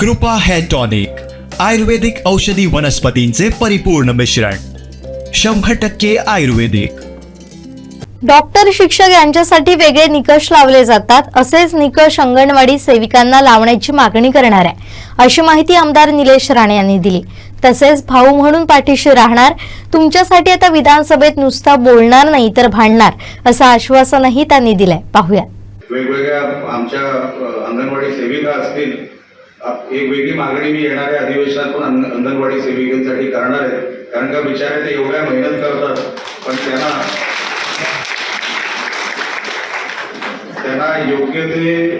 कृपा hair tonic आयुर्वेदिक औषधी वनस्पतींचे परिपूर्ण मिश्रण शंभर टक्के आयुर्वेदिक. डॉक्टर शिक्षक यांच्यासाठी वेगळे निकष लावले जातात असेच निकष अंगणवाडी सेविकांना लावण्याची मागणी करणार आहे अशी माहिती आमदार निलेश राणे यांनी दिली. तसेच भाऊ म्हणून पाठीशी राहणार तुमच्यासाठी आता विधानसभेत नुसता बोलणार नाही तर भांडणार असं आश्वासनही त्यांनी दिलंय. पाहूया. वेगवेगळ्या आमच्या अंगणवाडी सेविका असतील एक वेगळी मागणी मी येणाऱ्या अधिवेशनात पण अंग- अंगणवाडी सेविकांसाठी करणार आहे. कारण का बिचारे ते एवढ्या मेहनत करतात. पण त्यांना त्यांना योग्य ते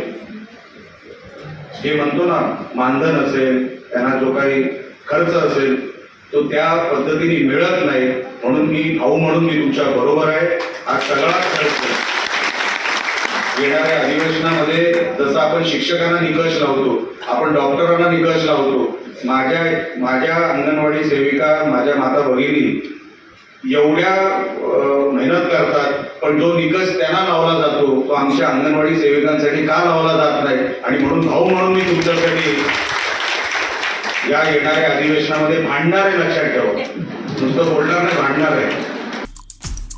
हे म्हणतो ना मानधन असेल त्यांना जो काही खर्च असेल तो त्या पद्धतीने मिळत नाही. म्हणून मी भाऊ म्हणून मी तुमच्या बरोबर आहे. हा सगळा खर्च येणाऱ्या अधिवेशनामध्ये जसं आपण शिक्षकांना निकष लावतो आपण डॉक्टरांना निकष लावतो माझ्या माझ्या अंगणवाडी सेविका माझ्या माता भगिनी एवढ्या मेहनत करतात पण जो निकष त्यांना लावला जातो तो आमच्या अंगणवाडी सेविकांसाठी का लावला जात नाही? आणि म्हणून भाऊ म्हणून मी तुमच्यासाठी या येणाऱ्या अधिवेशनामध्ये भांडणार आहे लक्षात ठेवा. नुसतं बोलणार नाही भांडणार आहे.